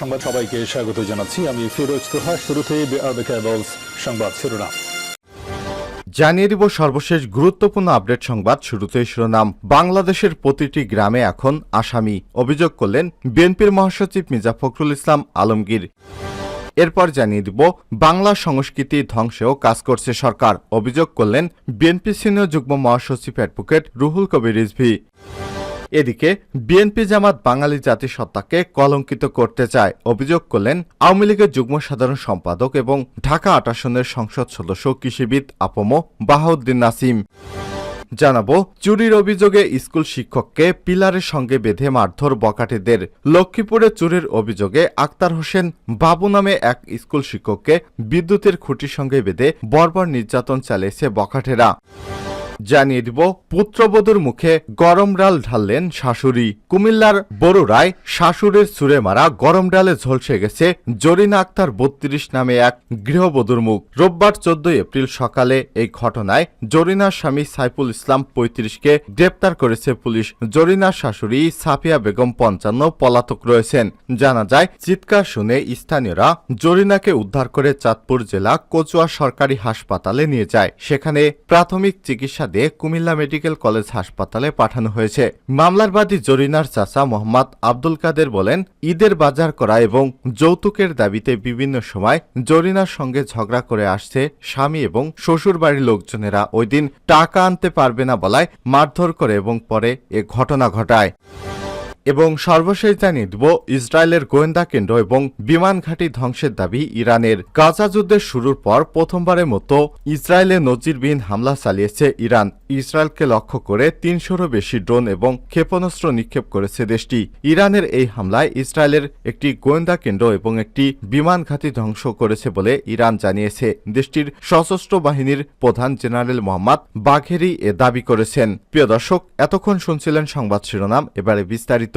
সংবাদ সবাইকে স্বাগত জানাচ্ছি। আমি ফিরোজ তোহা। শুরুতে সংবাদ শিরোনাম। জানিয়ে দিব সর্বশেষ গুরুত্বপূর্ণ আপডেট সংবাদ শুরুতেই শিরোনাম। বাংলাদেশের প্রতিটি গ্রামে এখন আসামি। অভিযোগ করলেন বিএনপির মহাসচিব মির্জা ফখরুল ইসলাম আলমগীর। এরপর জানিয়ে দিব, বাংলা সংস্কৃতি ধ্বংসেও কাজ করছে সরকার। অভিযোগ করলেন বিএনপি সিনিয়র যুগ্ম মহাসচিব অ্যাডভোকেট রুহুল কবির রিজভি। এদিকে, বিএনপি জামাত বাঙালি জাতিসত্তাকে কলঙ্কিত করতে চায় অভিযোগ করলেন আওয়ামী লীগের যুগ্ম সাধারণ সম্পাদক এবং ঢাকা আট আসনের সংসদ সদস্য, কৃষিবিদ আপম বাহাউদ্দিন নাসিম। জানাব, চুরির অভিযোগে স্কুল শিক্ষককে পিলারের সঙ্গে বেঁধে মারধর বকাটেদের। লক্ষ্মীপুরে চুরির অভিযোগে আক্তার হোসেন বাবু নামে এক স্কুল শিক্ষককে বিদ্যুতের খুঁটির সঙ্গে বেঁধে বর্বর নির্যাতন চালিয়েছে বকাটেরা। জানিয়ে দিব, পুত্রবধূর মুখে গরম ডাল ঢাললেন শাশুড়ি। কুমিল্লার বড়ুরায় শাশুড়ির সুরে মারা গরম ডালে ঝলসে গেছে জরিনা আক্তার বত্রিশ নামে এক গৃহবধূর মুখ। রোববার চোদ্দই এপ্রিল সকালে এই ঘটনায় জরিনার স্বামী সাইফুল ইসলাম পঁয়ত্রিশকে গ্রেপ্তার করেছে পুলিশ। জরিনার শাশুড়ি সাফিয়া বেগম পঞ্চান্ন পলাতক রয়েছেন। জানা যায়, চিৎকার শুনে স্থানীয়রা জরিনাকে উদ্ধার করে চাঁদপুর জেলা কচুয়া সরকারি হাসপাতালে নিয়ে যায়। সেখানে প্রাথমিক চিকিৎসা দিয়ে কুমিল্লা মেডিকেল কলেজ হাসপাতালে পাঠানো হয়েছে। মামলার বাদী জরিনার চাচা মোহাম্মদ আব্দুল কাদের বলেন, ঈদের বাজার করা এবং যৌতুকের দাবিতে বিভিন্ন সময় জরিনার সঙ্গে ঝগড়া করে আসছে স্বামী এবং শ্বশুর বাড়ির লোকজনেরা। ওই দিন টাকা আনতে পারবে না বলায় মারধর করে এবং পরে এ ঘটনা ঘটায়। এবং সর্বশেষ জানিয়ে দেব ইসরায়েলের গোয়েন্দা কেন্দ্র এবং বিমান ঘাঁটি ধ্বংসের দাবি ইরানের গাজা যুদ্ধের শুরুর পর প্রথমবারের মতো ইসরায়েলে নজিরবিহীন হামলা চালিয়েছে ইরান। ইসরায়েলকে লক্ষ্য করে তিনশোরও বেশি ড্রোন এবং ক্ষেপণাস্ত্র নিক্ষেপ করেছে দেশটি। ইরানের এই হামলায় ইসরায়েলের একটি গোয়েন্দা কেন্দ্র এবং একটি বিমান ঘাঁটি ধ্বংস করেছে বলে ইরান জানিয়েছে। দেশটির সশস্ত্র বাহিনীর প্রধান জেনারেল মোহাম্মদ বাঘেরি এ দাবি করেছেন। প্রিয় দর্শক, এতক্ষণ শুনছিলেন সংবাদ শিরোনাম। এবারে বিস্তারিত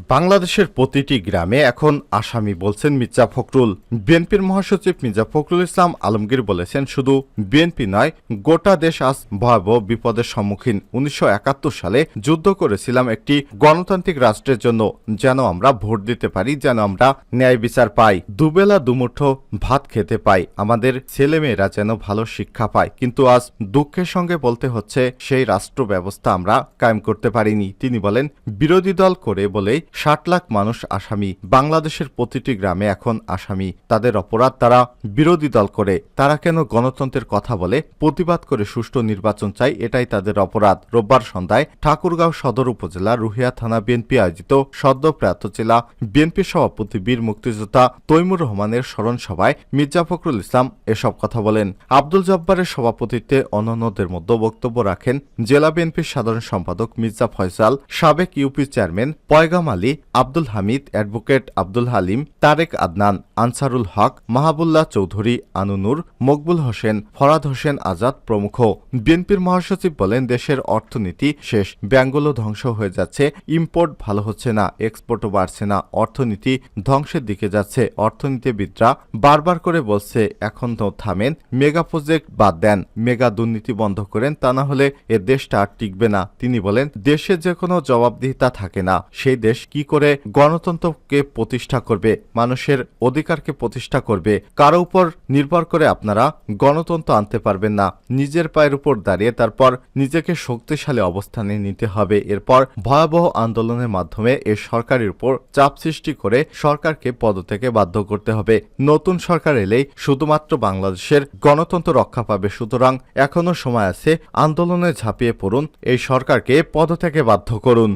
বাংলাদেশের প্রতিটি গ্রামে এখন আসামি বলছেন মির্জা ফখরুল। বিএনপির মহাসচিব মির্জা ফখরুল ইসলাম আলমগীর বলেছেন, শুধু বিএনপি নয়, গোটা দেশ আজ ভয়াবহ বিপদের সম্মুখীন। উনিশশো একাত্তর সালে যুদ্ধ করেছিলাম একটি গণতান্ত্রিক রাষ্ট্রের জন্য, যেন আমরা ভোট দিতে পারি, যেন আমরা ন্যায় বিচার পাই। দুবেলা দুমুঠো ভাত খেতে পাই, আমাদের ছেলেমেয়েরা যেন ভালো শিক্ষা পায়। কিন্তু আজ দুঃখের সঙ্গে বলতে হচ্ছে, সেই রাষ্ট্র ব্যবস্থা আমরা কায়েম করতে পারিনি। তিনি বলেন, বিরোধী দল করে বলেই ষাট লাখ মানুষ আসামি। বাংলাদেশের প্রতিটি গ্রামে এখন আসামি। তাদের অপরাধ তারা বিরোধী দল করে। তারা কেন গণতন্ত্রের কথা বলে? প্রতিবাদ করে সুষ্ঠু নির্বাচন চাই, এটাই তাদের অপরাধ। রোববার সন্ধ্যায় ঠাকুরগাঁও সদর উপজেলা রুহিয়া থানা বিএনপি আয়োজিত সদ্যপ্রাত জেলা বিএনপি সভাপতি বীর মুক্তিযোদ্ধা তৈমুর রহমানের স্মরণ সভায় মির্জা ফখরুল ইসলাম এসব কথা বলেন। আব্দুল জব্বারের সভাপতিত্বে অন্যান্যদের মধ্যে বক্তব্য রাখেন জেলা বিএনপির সাধারণ সম্পাদক মির্জা ফয়সাল, সাবেক UP chairman Paygam Ali, Abdul Hamid advocate Abdul Halim, Tarek Adnan, Ansarul Haque, Mahabullah Chowdhury, Anunur, Maqbul Hossain, Farad Hossain Azad প্রমুখ। বিএনপির মহাসচিব বলেন, দেশের অর্থনীতি শেষ ব্যাঙ্গলও ধ্বংস হয়ে যাচ্ছে, ইম্পোর্ট ভালো হচ্ছে না, এক্সপোর্টও বাড়ছে না, অর্থনীতি ধ্বংসের দিকে যাচ্ছে, অর্থনীতিবিদরা বারবার করে বলছে, এখন তো থামেন, মেগা প্রজেক্ট বাদ দেন, মেগা দুর্নীতি বন্ধ করেন, তা না হলে এ দেশটা আর টিকবে না। তিনি বলেন, দেশে যে কোনো জবাবদিহিতা থাকে না, সেই দেশ কি করে গণতন্ত্রকে প্রতিষ্ঠা করবে, মানুষের অধিকারকে প্রতিষ্ঠা করবে, কারও উপর নির্ভর করে আপনারা গণতন্ত্র আনতে পারবেন না। নিজের পায়ের উপর দাঁড়িয়ে তারপর নিজেকে শক্তিশালী অবস্থানে নিতে হবে। এরপর ভয়াবহ আন্দোলনের মাধ্যমে এ সরকারের উপর চাপ সৃষ্টি করে সরকারকে পদত্যাগে বাধ্য করতে হবে। নতুন সরকার এলেই শুধুমাত্র বাংলাদেশের গণতন্ত্র রক্ষা পাবে। সুতরাং এখনও সময় আছে আন্দোলনে ঝাঁপিয়ে পড়ুন। এই সরকারকে পদত্যাগে বাধ্য করুন।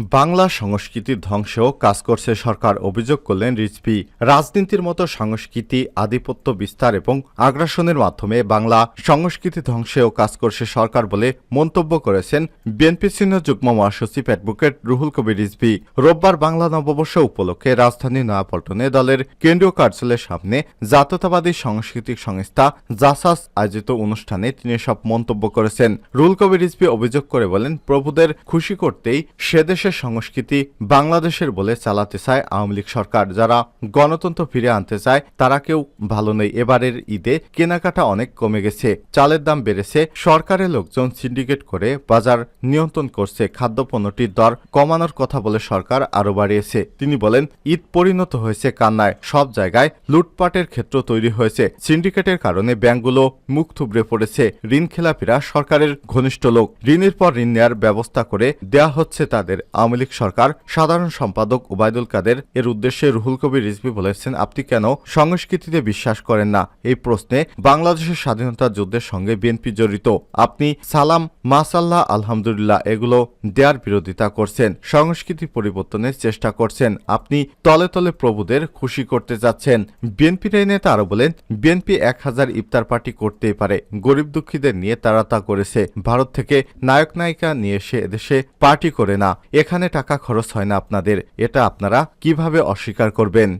বাংলা সংস্কৃতির ধ্বংসেও কাজ করছে সরকার। অভিযোগ করলেন রিজভি। রাজনীতির মতো সংস্কৃতি, আধিপত্য বিস্তার এবং আগ্রাসনের মাধ্যমে বাংলা সংস্কৃতি ধ্বংসেও কাজ করছে সরকার বলে মন্তব্য করেছেন বিএনপি সিনিয়র যুগ্ম মহাসচিব অ্যাডভোকেট রুহুল কবির রিজভি। রোববার বাংলা নববর্ষ উপলক্ষে রাজধানী নয়াপল্টনে দলের কেন্দ্রীয় কার্যালয়ের সামনে জাতীয়তাবাদী সাংস্কৃতিক সংস্থা জাসাস আয়োজিত অনুষ্ঠানে তিনি সব মন্তব্য করেছেন। রুহুল কবির রিজভি অভিযোগ করে বলেন, প্রভুদের খুশি করতেই সে দেশের সংস্কৃতি বাংলাদেশের বলে চালাতে চায় আওয়ামী লীগ সরকার। যারা গণতন্ত্র ফিরে আনতে চায়, তারা কেউ ভালো নেই। এবারের ঈদে কেনাকাটা অনেক কমে গেছে। চালের দাম বেড়েছে। সরকারের লোকজন সিন্ডিকেট করে বাজার নিয়ন্ত্রণ করছে। খাদ্যপণ্যটির দর কমানোর কথা বলে সরকার আরও বাড়িয়েছে। তিনি বলেন, ঈদ পরিণত হয়েছে কান্নায়। সব জায়গায় লুটপাটের ক্ষেত্র তৈরি হয়েছে। সিন্ডিকেটের কারণে ব্যাংকগুলো মুখ থুবড়ে পড়েছে। ঋণ খেলাপিরা সরকারের ঘনিষ্ঠ লোক। ঋণের পর ঋণ নেওয়ার ব্যবস্থা করে দেয়া হচ্ছে তাদের আওয়ামী লীগ সরকার সাধারণ সম্পাদক ওবায়দুল কাদের এর উদ্দেশ্যে রুহুল কবির রিজভি বলেছেন, আপনি কেন সংস্কৃতিতে বিশ্বাস করেন না? এই প্রশ্নে বাংলাদেশের স্বাধীনতা যুদ্ধের সঙ্গে বিএনপি জড়িত। আপনি সালাম, মাসাল্লাহ, আলহামদুলিল্লাহ এগুলো দেয়ার বিরোধিতা করছেন, সংস্কৃতি পরিবর্তনের চেষ্টা করছেন। আপনি তলে তলে প্রভুদের খুশি করতে যাচ্ছেন। বিএনপির এই নেতা আরও বলেন, বিএনপি এক হাজার ইফতার পার্টি করতেই পারে। গরিব দুঃখীদের নিয়ে তারা তা করেছে। ভারত থেকে নায়ক নায়িকা নিয়ে এসে এদেশে পার্টি করে না। এখানে টাকা খরচ হয় না আপনাদের এটা আপনারা কীভাবে অস্বীকার করবেন?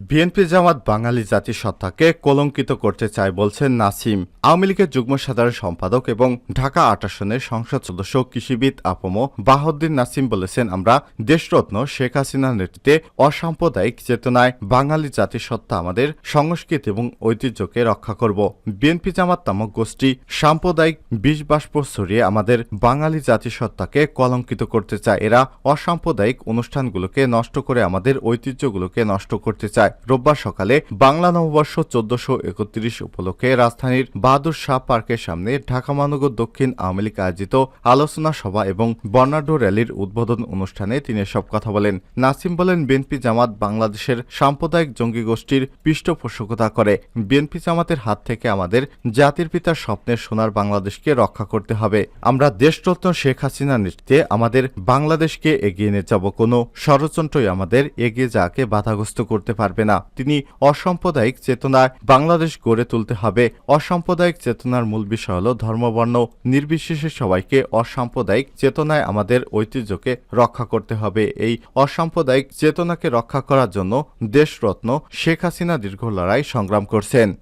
বিএনপি জামাত বাঙালি জাতিসত্তাকে কলঙ্কিত করতে চায় বলছেন নাসিম। আওয়ামী লীগের যুগ্ম সাধারণ সম্পাদক এবং ঢাকা আট সংসদ সদস্য, কৃষিবিদ আপম বাহাউদ্দিন নাসিম বলেছেন, আমরা দেশরত্ন শেখ হাসিনার নেতৃত্বে অসাম্প্রদায়িক চেতনায় বাঙালি জাতিসত্তা আমাদের সংস্কৃতি এবং ঐতিহ্যকে রক্ষা করব। বিএনপি জামাত নামক গোষ্ঠী সাম্প্রদায়িক বিষ বাষ্প ছড়িয়ে আমাদের বাঙালি জাতিসত্তাকে কলঙ্কিত করতে চায়। এরা অসাম্প্রদায়িক অনুষ্ঠানগুলোকে নষ্ট করে আমাদের ঐতিহ্যগুলোকে নষ্ট করতে চায়। রোববার সকালে বাংলা নববর্ষ চোদ্দশো একত্রিশ উপলক্ষে রাজধানীর বাহাদুর শাহ পার্কের সামনে ঢাকা মহানগর দক্ষিণ আওয়ামী লীগ আয়োজিত আলোচনা সভা এবং বর্ণাঢ্য র্যালির উদ্বোধন অনুষ্ঠানে তিনি সব কথা বলেন। নাসিম বলেন, বিএনপি জামাত বাংলাদেশের সাম্প্রদায়িক জঙ্গি গোষ্ঠীর পৃষ্ঠপোষকতা করে। বিএনপি জামাতের হাত থেকে আমাদের জাতির পিতার স্বপ্নের সোনার বাংলাদেশকে রক্ষা করতে হবে। আমরা দেশরত্ন শেখ হাসিনার নেতৃত্বে আমাদের বাংলাদেশকে এগিয়ে নিয়ে যাব। কোনো ষড়যন্ত্রই আমাদের এগিয়ে যাকে বাধাগ্রস্ত করতে পারবে না। তিনি অসাম্প্রদায়িক চেতনায় বাংলাদেশ গড়ে তুলতে হবে। অসাম্প্রদায়িক চেতনার মূল বিষয় হল ধর্মবর্ণ। নির্বিশেষে সবাইকে অসাম্প্রদায়িক চেতনায় আমাদের ঐতিহ্যকে রক্ষা করতে হবে। এই অসাম্প্রদায়িক চেতনাকে রক্ষা করার জন্য দেশরত্ন শেখ হাসিনা দীর্ঘ লড়াই সংগ্রাম করছেন।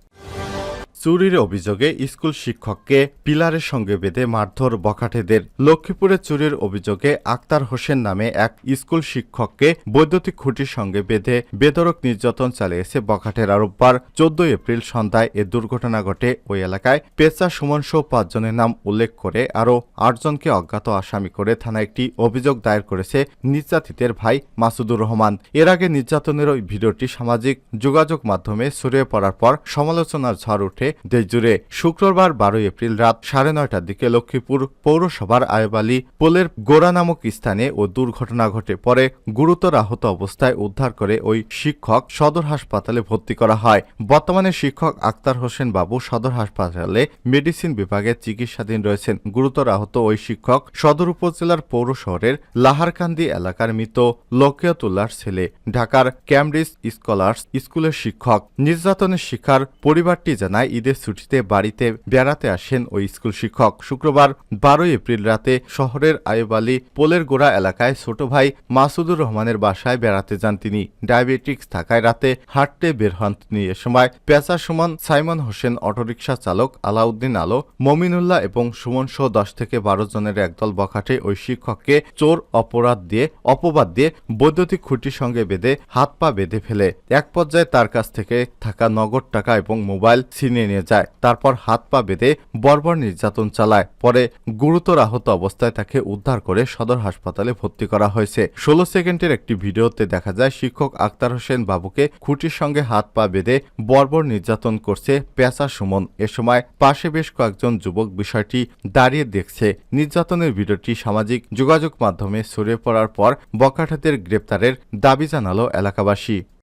চুরির অভিযোগে স্কুল শিক্ষককে পিলারের সঙ্গে বেঁধে মারধর বখাটেদের। লক্ষ্মীপুরে চুরির অভিযোগে আক্তার হোসেন নামে এক স্কুল শিক্ষককে বৈদ্যুতিক খুঁটির সঙ্গে বেঁধে বেদরক নির্যাতন চালিয়েছে বখাটের আরোববার চোদ্দ এপ্রিল সন্ধ্যায় এ দুর্ঘটনা ঘটে ওই এলাকায়। পেশা সুমন সহ পাঁচজনের নাম উল্লেখ করে আরও আটজনকে অজ্ঞাত আসামি করে থানায় একটি অভিযোগ দায়ের করেছে নির্যাতিতের ভাই মাসুদুর রহমান। এর আগে নির্যাতনের ওই ভিডিওটি সামাজিক যোগাযোগ মাধ্যমে ছড়িয়ে পড়ার পর সমালোচনার ঝড় ওঠে দেশজুড়ে শুক্রবার বারোই এপ্রিল রাত সাড়ে নয়টার দিকে লক্ষ্মীপুর পৌরসভার আয়বালি পোলের গোড়া নামক স্থানে ও দুর্ঘটনা ঘটে পরে গুরুতর আহত অবস্থায় উদ্ধার করে ওই শিক্ষক সদর হাসপাতালে ভর্তি করা হয়। বর্তমানে শিক্ষক আক্তার হোসেন বাবু সদর হাসপাতালে মেডিসিন বিভাগে চিকিৎসাধীন রয়েছেন। গুরুতর আহত ওই শিক্ষক সদর উপজেলার পৌর শহরের লাহারকান্দি এলাকার মৃত লকিয়াতুল্লার ছেলে, ঢাকার ক্যামব্রিজ স্কলার্স স্কুলের শিক্ষক। নির্যাতনের শিকার পরিবারটি জানায় ঈদের ছুটিতে বাড়িতে বেড়াতে আসেন ওই স্কুল শিক্ষক। শুক্রবার বারোই এপ্রিল রাতে শহরের আয়ুবালি পোলের গোড়া এলাকায় ছোট ভাই মাসুদুর রহমানের বাসায় বেড়াতে যান তিনি। ডায়াবেটিক্স থাকায় রাতে হাঁটতে বের হন তিনি। এ সময় পেশা সুমন, সাইমন হোসেন অটোরিকশা চালক, আলাউদ্দিন আলো, মমিনুল্লাহ এবং সুমন সহ দশ থেকে বারো জনের একদল বখাটে ওই শিক্ষককে চোর অপরাধ দিয়ে, অপবাদ দিয়ে বৈদ্যুতিক খুঁটির সঙ্গে বেঁধে, হাত পা বেঁধে ফেলে। এক পর্যায়ে তার কাছ থেকে থাকা নগদ টাকা এবং মোবাইল ছিনিয়ে নিয়ে যায়। তারপর হাত পা বেঁধে বর্বর নির্যাতন চালায়। পরে গুরুতর আহত অবস্থায় তাকে উদ্ধার করে সদর হাসপাতালে ভর্তি করা হয়েছে। ষোলো সেকেন্ডের একটি ভিডিওতে দেখা যায়, শিক্ষক আক্তার হোসেন বাবুকে খুঁটির সঙ্গে হাত পা বেঁধে বর্বর নির্যাতন করছে পেঁচা সুমন। এ সময় পাশে বেশ কয়েকজন যুবক বিষয়টি দাঁড়িয়ে দেখছে। নির্যাতনের ভিডিওটি সামাজিক যোগাযোগ মাধ্যমে ছড়িয়ে পড়ার পর বকাঠাদের গ্রেপ্তারের দাবি জানালো এলাকাবাসী।